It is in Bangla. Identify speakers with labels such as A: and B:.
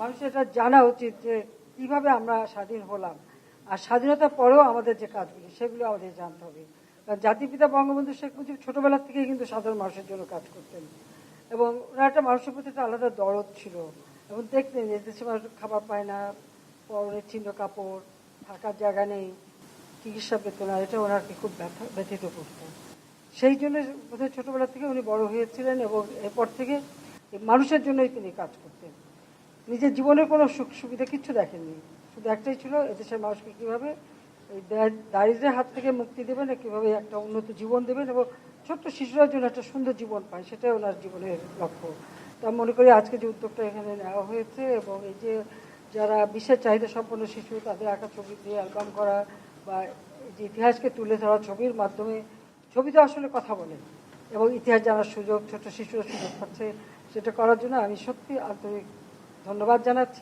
A: মানুষের এটা জানা উচিত যে কীভাবে আমরা স্বাধীন হলাম। আর স্বাধীনতার পরেও আমাদের যে কাজগুলি, সেগুলো আমাদের জানতে হবে। জাতিপিতা বঙ্গবন্ধু শেখ মুজিব ছোটবেলা থেকেই কিন্তু সাধারণ মানুষের জন্য কাজ করতেন। এবং ওনার একটা মানুষের প্রতি একটা আলাদা দরদ ছিল। এবং দেখতেন যে দেশে মানুষ খাবার পায় না পরনের ছিন্ন কাপড়, থাকার জায়গা নেই, চিকিৎসা পেত না, এটা ওনাকে খুব ব্যথা, ব্যথিত করতো। সেই জন্য বোধহয় ছোটবেলা থেকে উনি বড় হয়েছিলেন এবং এরপর থেকে মানুষের জন্যই তিনি কাজ করতেন। নিজের জীবনের কোনো সুখ সুবিধা কিচ্ছু দেখেননি। শুধু একটাই ছিল, এদেশের মানুষকে কীভাবে এই দা- দারিদ্র্যের হাত থেকে মুক্তি দেবেন কীভাবে একটা উন্নত জীবন দেবেন এবং ছোট্ট শিশুরার জন্য একটা সুন্দর জীবন পায়, সেটাই ওনার জীবনের লক্ষ্য। তা মনে করি আজকে যে উদ্যোগটা এখানে নেওয়া হয়েছে এবং এই যে যারা বিশেষ চাহিদা সম্পন্ন শিশু, তাদের আঁকা ছবি দিয়ে অ্যালবাম করা বা এই যে ইতিহাসকে তুলে ধরা ছবির মাধ্যমে ছবি তো আসলে কথা বলে এবং ইতিহাস জানার সুযোগ ছোট শিশুরা সুযোগ পাচ্ছে সেটা করার জন্য আমি সত্যি আন্তরিক ধন্যবাদ জানাচ্ছি।